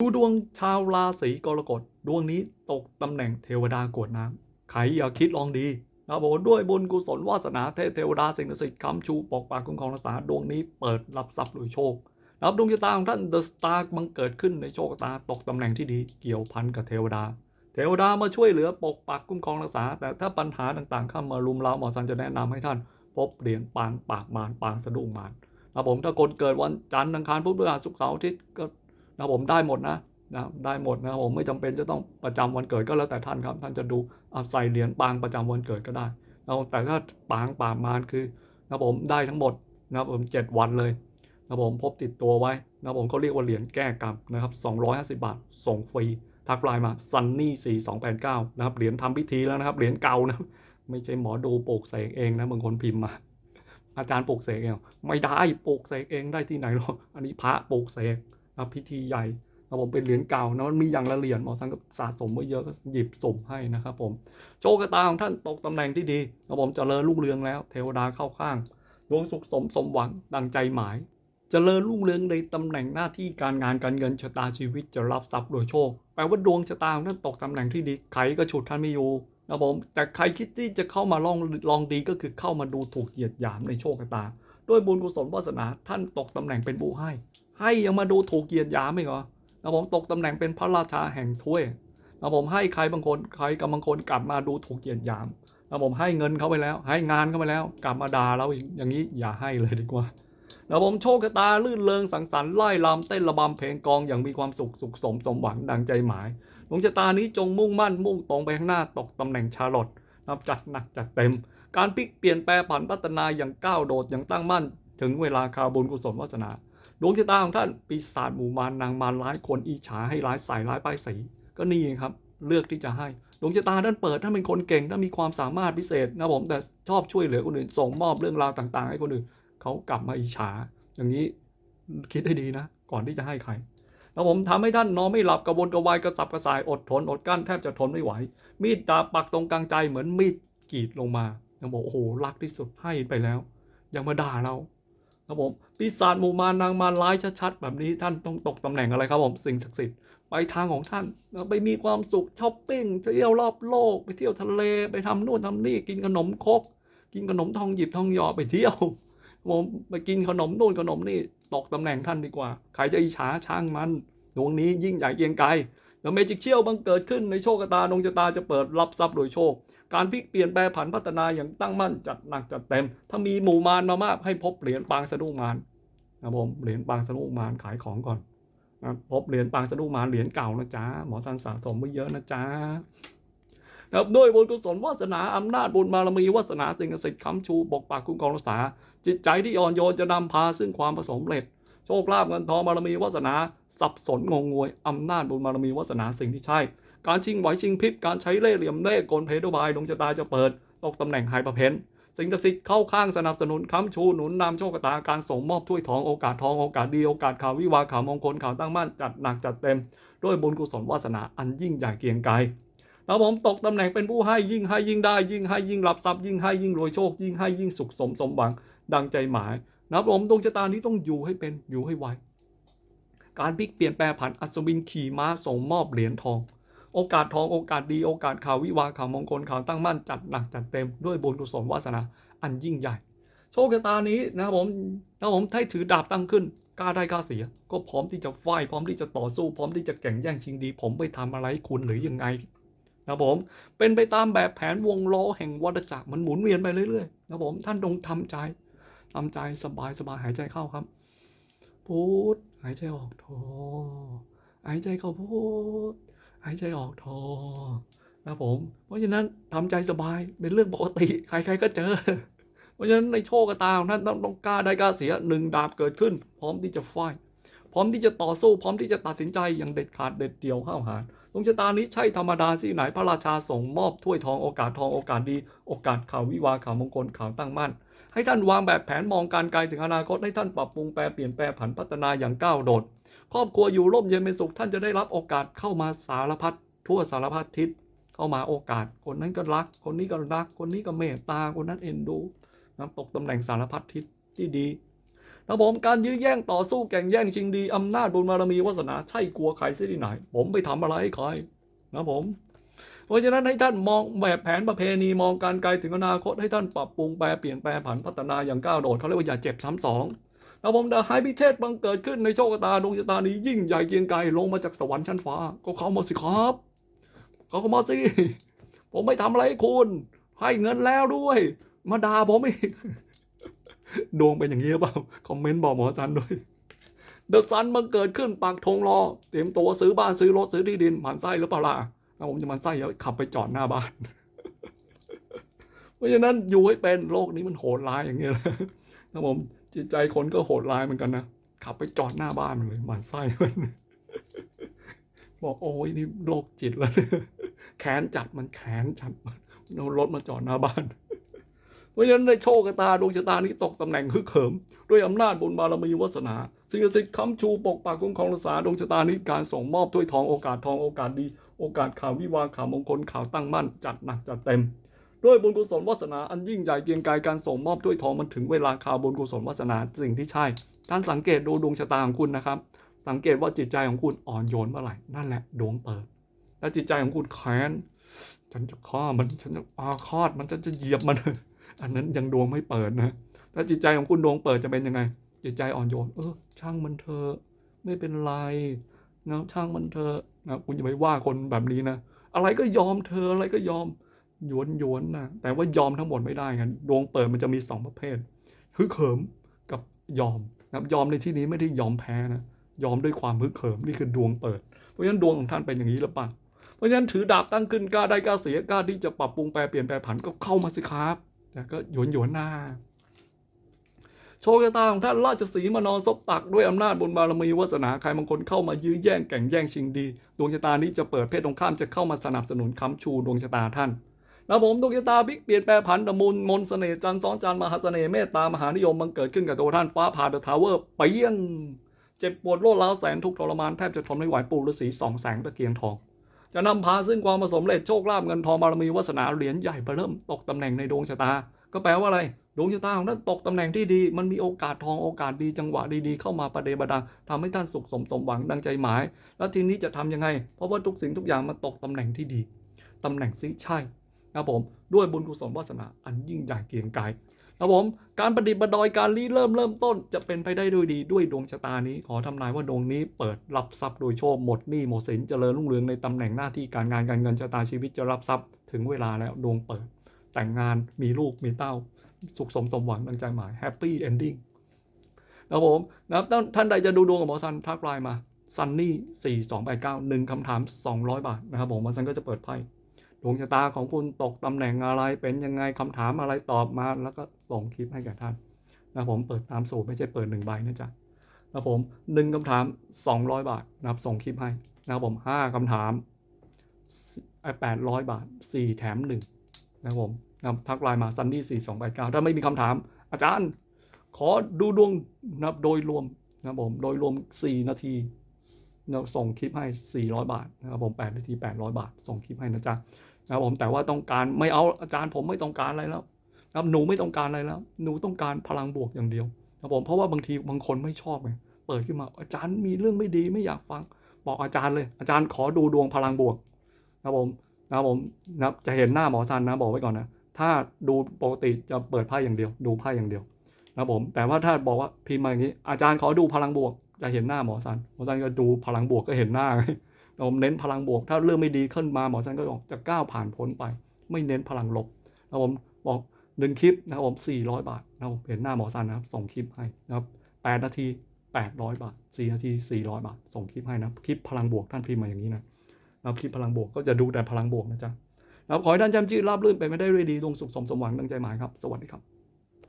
ดูดวงชาวราศีกรกฎดวงนี้ตกตำแหน่งเทวดากวดน้ำใครอย่าคิดลองดีนะผมด้วยบุญกุศลวาสนาเทพเทวดาสิ่งศักดิ์สิทธิ์คำชูปกปักคุ้มครองรักษาดวงนี้เปิดรับทรัพย์โดยโชคนะครับดวงชะตาของท่านเดอะสตาร์บังเกิดขึ้นในโชคชะตาตกตำแหน่งที่ดีเกี่ยวพันกับเทวดา เทวดามาช่วยเหลือปกปักคุ้มครองรักษา แต่ถ้าปัญหาต่างๆเข้ามารุมเร้าหมอสันจะแนะนำให้ท่าน พบเหรียญปางปากมารปางสะดุ้งมารนะผมถ้าคนเกิดวันจันทร์อังคารพุธพฤหัสศุกร์เสาร์อาทิตย์ก็ นะผมได้หมดนะนะได้หมดนะผมไม่จำเป็นจะต้องประจำวันเกิดก็แล้วแต่ท่านครับ ท่านจะดูใส่เหรียญปางประจำวันเกิดก็ได้เราแต่ถ้าปางป่ามารคือนะผมได้ทั้งหมดนะผมเจ็ดวันเลยนะผมพบติดตัวไว้นะผมเขาเรียกว่าเหรียญแก้กรรมนะครับ250 บาท ส่งฟรี ทักไลน์มา sunny 4 2 8 9นะครับเหรียญทำพิธีแล้วนะครับเหรียญเก่านะไม่ใช่หมอดูปลูกเสกเองนะบางคนพิมพ์มาอาจารย์ปลูกเสกเองไม่ได้ปลูกเสกเองได้ที่ไหนหรอกอันนี้พระปลูกเสก พิธีใหญ่ครับผมเป็นเหรียญเก่านะมันมีอย่างละเหรียญหมอสังก็สะสมไว้เยอะก็หยิบสุ่มให้นะครับผมโชคชะตาของท่านตกตำแหน่งที่ดีครับผมเจริญรุ่งเรืองแล้ว เทวดาเข้าข้างดวงสุขสมสมหวังดังใจหมายเจริญรุ่งเรืองในตำแหน่งหน้าที่การงานการเงินชะตาชีวิตจะรับทรัพย์โดยโชคแปลว่าดวงชะตาของท่านตกตำแหน่งที่ดีใครก็ฉุดท่านไม่อยู่นะผมแต่ใครคิดที่จะเข้ามาลองลองดีก็คือเข้ามาดูถูกเหยียดหยามในโชคชะตา ด้วยบุญกุศลวาสนาท่านตกตำแหน่งเป็นผู้ให้ ให้ยังมาดูถูกเหยียดหยามอีกเหรอนะผมตกตำแหน่งเป็นพระราชาแห่งถ้วยนะผมให้ใครบางคนใครกับบางคนกลับมาดูถูกเหยียดหยามนะผมให้เงินเขาไปแล้ว ให้งานเขาไปแล้ว กลับมาด่าเราอีกอย่างนี้อย่าให้เลยดีกว่านะผมโชคชะตาลื่นเริงสังสรรค์ไล่ลำเต้นระบำเพลงกองอย่างมีความสุขสุขสมสมหวังดังใจหมายดวงชะตานี้จงมุ่งมั่นมุ่งตรงไปข้างหน้าตกตำแหน่งชาลอตนับจัดหนักจัดเต็ม การพลิกเปลี่ยนแปลผันพัฒนาอย่างก้าวโดดอย่างตั้งมั่น ถึงเวลาคาบุญกุศลวาสนา ดวงชะตาของท่านปีศาจหมู่มารนางมารร้ายคนอิฉาให้ร้ายใส่ร้ายป้ายสี ก็นี่ไงครับ เลือกที่จะให้ดวงชะตาท่านเปิดท่านเป็นคนเก่งท่านมีความสามารถพิเศษนะผมแต่ชอบช่วยเหลือคนอื่นส่งมอบเรื่องราวต่าง ๆ ให้คนอื่นเขากลับมาอิจฉา อย่างนี้คิดให้ดีนะ ก่อนที่จะให้ใครแล้วผมทำให้ท่านนอนไม่หลับกระวนกระวายกระสับกระส่ายอดทนอดกั้นแทบจะทนไม่ไหว มีดดาบปักตรงกลางใจเหมือนมีดกรีดลงมายังบอกโอ้โหรักที่สุดให้ไปแล้ว ยังมาด่าเรา ครับผมปีศาจหมู่มารนางมารร้ายชัดๆแบบนี้ท่านต้องตกตำแหน่งอะไรครับผมสิ่งศักดิ์สิทธิ์ไปทางของท่านไปมีความสุขช้อปปิ้งเที่ยวรอบโลก ไปเที่ยวทะเลไปทำนู่นทำนี่กินขนมคก กินขนมทองหยิบทองหยอไปเที่ยวผมไปกินขนมนู่นขนมนี่ตกตำแหน่งท่านดีกว่าใครจะอิจฉาช่างมันดวงนี้ยิ่งใหญ่เกียงไกรแล้ว เมจิกเชี่ยวบังเกิดขึ้นในโชคชะตาดวงชะตาจะเปิดรับทรัพย์โดยโชค การพลิกเปลี่ยนแปลผันพัฒนาอย่างตั้งมั่นจัดหนักจัดเต็ม ถ้ามีหมู่มารมามากให้พบเหรียญปางสะดุ้งมารนะผมเหรียญปางสะดุ้งมารขายของก่อนนะพบเหรียญปางสะดุ้งมารเหรียญเก่านะจ๊ะหมอสันสะสมไว้เยอะนะจ๊ะนะครับด้วยบุญกุศลวาสนาอำนาจบุญบารมีวาสนาสิ่งศักดิ์สิทธิ์ค้ำชูปกปักคุ้มครองรักษาจิตใจที่อ่อนโยนจะนำพาซึ่งความประสมเร็จ โชคลาภเงินทองบารมีวาสนา สับสนงงงวยอำนาจบุญบารมีวาสนาสิ่งที่ใช่ การชิงไหวชิงพริบการใช้เล่ห์เหลี่ยมเล่ห์กลเพทุบายดวงชะตาจะเปิดตกตำแหน่งไฮประเพนสิ่งศักดิ์สิทธิ์เข้าข้างสนับสนุนค้ำชูหนุนนำโชคชะตาการส่งมอบถ้วยทองโอกาสทองโอกาสดีโอกาสข่าววิวาข่าวมงคลข่าวตั้งมั่นจัดหนักจัดเต็ม ด้วยบุญกุศลวาสนาอันยิ่งใหญ่เกียงไกรแล้วผมตกตำแหน่งเป็นผู้ให้ยิ่งให้ยิ่งได้ยิ่งให้ยิ่งรับทรัพย์ยิ่งให้ยิ่งรวยโชคยิ่งให้ยิ่งสุขสมสมหวังดังใจหมาย นะครับผมดวงชะตานี้ต้องอยู่ให้เป็นอยู่ให้ไวการพลิกเปลี่ยนแปลผันอัศวินขี่ม้าส่งมอบเหรียญทอง โอกาสทองโอกาสดีโอกาสข่าววิวาข่าวมงคลข่าวตั้งมั่นจัดหนักจัดเต็มด้วยบุญกุศลวาสนาอันยิ่งใหญ่ โชคชะตานี้นะครับผมนะครับผมถ้าถือดาบตั้งขึ้นกล้าได้กล้าเสีย ก็พร้อมที่จะไฟพร้อมที่จะต่อสู้ พร้อมที่จะแข่งแย่งชิงดี ผมไปทำอะไรคุณหรือยังไงนะครับผมเป็นไปตามแบบแผนวงล้อแห่งวัฏจักรมันหมุนเวียนไปเรื่อยๆนะครับผมท่านต้องทำใจ ทำใจสบายสบายหายใจเข้าครับ พูดหายใจออกโทหายใจเข้าพูดหายใจออกโทนะผม เพราะฉะนั้นทำใจสบายเป็นเรื่องปกติ ใครๆก็เจอ เพราะฉะนั้นในโชคชะตาของท่านต้องต้องกล้าได้กล้าเสียหนึ่งดาบเกิดขึ้น พร้อมที่จะไฟท์พร้อมที่จะต่อสู้ พร้อมที่จะตัดสินใจอย่างเด็ดขาดเด็ดเดี่ยวห้าวหาญดวงชะตานี้ใช่ธรรมดาที่ไหนพระราชาส่งมอบถ้วยทองโอกาสทองโอกาสดี โอกาสข่าววิวาข่าวมงคลข่าวตั้งมั่น ให้ท่านวางแบบแผนมองการไกลถึงอนาคตให้ท่านปรับปรุงแปลเปลี่ยนแปลผันพัฒนาอย่างก้าวโดด ครอบครัวอยู่ร่มเย็นเป็นสุขท่านจะได้รับโอกาสเข้ามาสารพัดทั่วสารพัดทิศเข้ามาโอกาส คนนั้นก็รัก คนนี้ก็รัก คนนี้ก็เมตตาคนนั้นเอ็นดูนะตกตำแหน่งสารพัดทิศที่ดีนะผมการยื้อแย่งต่อสู้แข่งแย่งชิงดีอำนาจบุญบารมีวาสนาใช่กลัวใครเสียที่ไหน ผมไปทำอะไรให้ใครนะผม เพราะฉะนั้นให้ท่านมองแบบแผนประเพณีมองการไกลถึงอนาคตให้ท่านปรับปรุงแปลเปลี่ยนแปลผันพัฒนาอย่างก้าวโดดเขาเรียกว่าอย่าเจ็บซ้ำสองนะผมแต่ให้พิเทศบังเกิดขึ้นในโชคตาดวงชะตานี้ยิ่งใหญ่เกียงไกรลงมาจากสวรรค์ชั้นฟ้า ก็เข้ามาสิครับเขาเข้ามาสิผมไม่ทำอะไรให้คุณ ให้เงินแล้วด้วย มาด่าผมอีกดวงเป็นอย่างนี้เปล่าคอมเมนต์บอกหมอจันด้วยเดอะซันมันเกิดขึ้นปากธงรอเตรียมตัวซื้อบ้านซื้อรถซื้อที่ดินหมันไส้หรือเปล่าล่ะ ถ้าผมจะมันไส้แล้วขับไปจอดหน้าบ้าน เพราะฉะนั้นอยู่ให้เป็นโลกนี้มันโหดร้ายอย่างเงี้ยนะผมจิตใจคนก็โหดร้ายเหมือนกันนะขับไปจอดหน้าบ้านมันเลยมันไส้มันบอกโอ้ยนี่โรคจิตแล้วเนี่ยแขนจัดมันแขนจัดมันเอารถมาจอดหน้าบ้าน ราะฉะนั้นในโชคชะตาดวงชะตานี้ตกตำแหน่งฮึกเหิม ด้วยอำนาจบุญบารมีวาสนา สิ่งศักดิ์สิทธิ์ค้ำชูปกปักคุ้มครองรักษาดวงชะตานี้การส่งมอบถ้วยทองโอกาสทองโอกาสดี โอกาสข่าววิวาข่าวมงคลข่าวตั้งมั่นจัดหนักจัดเต็มด้วยบุญกุศลวาสนาอันยิ่งใหญ่เกียงไกรการส่งมอบถ้วยทองมันถึงเวลาข่าวบุญกุศลวาสนาสิ่งที่ใช่ท่านสังเกตดูดวงชะตาของคุณนะครับ สังเกตว่าจิตใจของคุณอ่อนโยนเมื่อไหร่นั่นแหละดวงเปิดถ้าจิตใจของคุณแค้นฉันจะฆ่ามันฉันจะอาฆาตมันฉันจะเหยียบมัน อันนั้นยังดวงไม่เปิดนะถ้าจิตใจของคุณดวงเปิดจะเป็นยังไง จิตใจอ่อนโยนเออช่างมันเถอะไม่เป็นไรนะช่างมันเถอะนะคุณอย่าไปว่าคนแบบนี้นะอะไรก็ยอมเธออะไรก็ยอมหยวนหยวนนะแต่ว่ายอมทั้งหมดไม่ได้กันดวงเปิดมันจะมีสองประเภทฮึกเหิมกับยอมนะยอมในที่นี้ไม่ได้ยอมแพ้นะยอมด้วยความฮึกเหิมนี่คือดวงเปิด เพราะฉะนั้นดวงของท่านเป็นอย่างนี้หรือเปล่าเพราะฉะนั้นถือดาบตั้งขึ้นกล้าได้กล้าเสียกล้าที่จะปรับปรุงแปลเปลี่ยนแปลผันก็เข้ามาสิครับ แต่ก็หยวนหยวนๆหน้า โชคชะตาของท่านราชสีมานอนซบตักด้วยอำนาจบุญบารมีวาสนาใครบางคนเข้ามายื้อแย่งแก่งแย่งชิงดี ดวงชะตานี้จะเปิดเพศตรงข้ามจะเข้ามาสนับสนุนค้ำชูดวงชะตาท่านนะผมดวงชะตาพลิกเปลี่ยนแปลผันตะมุนมนเสน่ห์จันทร์ซ้อนจันทร์มหาเสน่ห์เมตตามหานิยมบังเกิดขึ้นกับตัวท่านฟ้าผ่าเดอะทาวเวอร์เปี้ยงเจ็บปวดโรคร้าวแสนทุกทรมานแทบจะทนไม่ไหวปู่ฤาษีสองแสงตะเกียงทอง จะนำพาซึ่งความผสมเร็จโชคลาภเงินทองบารมีวาสนาเหรียญใหญ่เริ่มตกตำแหน่งในดวงชะตา ก็แปลว่าอะไรดวงชะตาของท่านตกตำแหน่งที่ดี มันมีโอกาสทองโอกาสดีจังหวะดีๆเข้ามาประเดประดังทำให้ท่านสุขสมสมหวังดังใจหมาย แล้วทีนี้จะทำยังไง เพราะว่าทุกสิ่งทุกอย่างมันตกตำแหน่งที่ดีตำแหน่งซิใช่นะผมด้วยบุญกุศลวาสนาอันยิ่งใหญ่เกียงไกรนะ ครับผมการประดิษฐ์ประดอยการรีเริ่มเริ่มต้นจะเป็นไปได้ด้วยดีด้วยดวงชะตานี้ ขอทำนายว่าดวงนี้เปิดรับทรัพย์โดยโชคหมดหนี้หมดสินเจริญรุ่งเรืองในตำแหน่งหน้าที่การงานการเงินชะตาชีวิตจะรับทรัพย์ถึงเวลาแล้วดวงเปิด แต่งงานมีลูกมีเต้า สุขสมสมหวังดังใจหมายแฮปปี้เอนดิ้งนะครับผมนะครับท่านท่านใดจะดูดวงกับหมอซันทักไลน์มาซันนี่สี่สองแปดเก้าหนึ่งคำถามสองร้อยบาทนะครับผมหมอซันก็จะเปิดไพ่ ดวงชะตาของคุณตกตำแหน่งอะไรเป็นยังไงคำถามอะไรตอบมา แล้วก็ส่งคลิปให้แก่ท่านนะผมเปิดตามสูตรไม่ใช่เปิดหนึ่งใบนะจ๊ะนะผมหนึ่งคำถามสองร้อยบาทนะครับส่งคลิปให้นะครับผมห้าคำถามแปดร้อยบาทสี่แถมหนึ่งนะครับผมนะทักไลน์มาซันนี่สี่สองแปดเก้าถ้าไม่มีคำถาม อาจารย์ ขอดูดวงนะครับโดยรวมนะครับผมโดยรวม 4 นาที เราส่งคลิปให้ 400 บาทนะครับผม8นาที 800 บาท ส่งคลิปให้นะจ๊ะนะครับผมแต่ว่าต้องการไม่เอาอาจารย์ผมไม่ต้องการอะไรแล้วนะครับหนูไม่ต้องการอะไรแล้ว หนูต้องการพลังบวกอย่างเดียวนะครับผมเพราะว่าบางทีบางคนไม่ชอบไงเปิดขึ้นมาอาจารย์มีเรื่องไม่ดีไม่อยากฟัง บอกอาจารย์เลย อาจารย์ขอดูดวงพลังบวกนะครับผมนะครับผมนะจะเห็นหน้าหมอซันนะบอกไว้ก่อนนะถ้าดูปกติจะเปิดไพ่อย่างเดียว ดูไพ่อย่างเดียวนะครับผมแต่ว่าถ้าบอกว่าพิมพ์มาอย่างนี้ อาจารย์ขอดูพลังบวก จะเห็นหน้าหมอซันหมอซันก็ดูพลังบวกก็เห็นหน้าไงผมเน้นพลังบวก ถ้าเรื่องไม่ดีขึ้นมาหมอซันก็บอกจะก้าวผ่านพ้นไป ไม่เน้นพลังลบนะผมบอกหนึ่งคลิปนะครับผม400บาทนะผมเห็นหน้าหมอซันนะครับส่งคลิปให้นะครับ8นาที800บาท4นาที400บาท ส่งคลิปให้นะคลิปพลังบวกท่านพิมพ์มาอย่างนี้นะนะครับคลิปพลังบวกก็จะดูแต่พลังบวกนะจ๊ะนะขอให้ท่านจำชื่อราบรื่นไปไม่ได้ด้วยดีดวงสุขสมสมหวังดังใจหมายครับ สวัสดีครับ